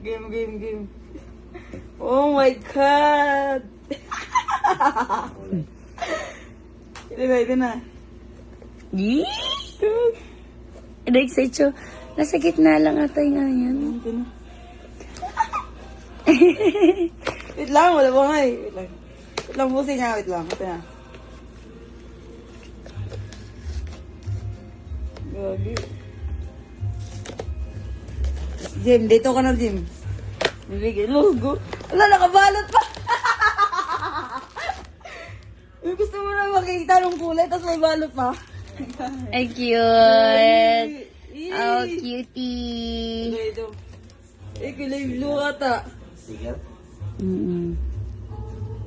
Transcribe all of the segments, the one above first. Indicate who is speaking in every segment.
Speaker 1: Game, game, game. Oh my God! ito na, ito na.
Speaker 2: Yee! Na-excite siya. Nasa gitna lang ata yung ano yan.
Speaker 1: Ito na. wait lang, wala pa nga eh. Wait lang. Wait lang, busin niya. Wait lang. Ito na. Gagi. Jim, dito ka na, Jim. Bibigyan logo. Wala, nakabalot pa. Gusto mo na makikita ng kulay, tapos may balot pa.
Speaker 2: Ay, cute! Oh, cutie!
Speaker 1: Ito, ito. Eh, kulay blue ata.
Speaker 2: Mm-mm.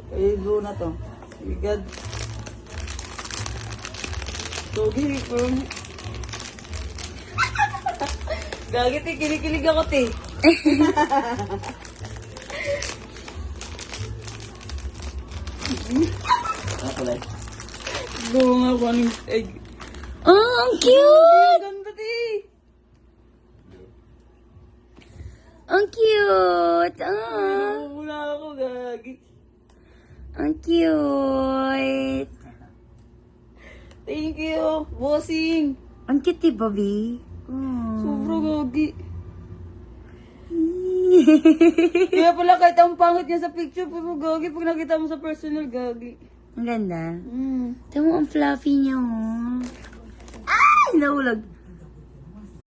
Speaker 1: Kulay blue na to. Bigad. Dogi, kung... Gagit eh, kinikilig ako, te. Gawa nga ako ng egg.
Speaker 2: Oh, ang cute!
Speaker 1: Ang ganda, te.
Speaker 2: Ang cute! Ah,
Speaker 1: Wala ako, gagi.
Speaker 2: ang cute!
Speaker 1: Thank you, bossing.
Speaker 2: Ang cute, di ba, Bi? Oh.
Speaker 1: Sobra gagi. Kaya pala kahit ang pangit niya sa picture, pero gagi pag nakita mo sa personal, gagi.
Speaker 2: Ang ganda.
Speaker 1: Mm.
Speaker 2: Tignan mo ang fluffy niya, oh. Ay! Nahulog.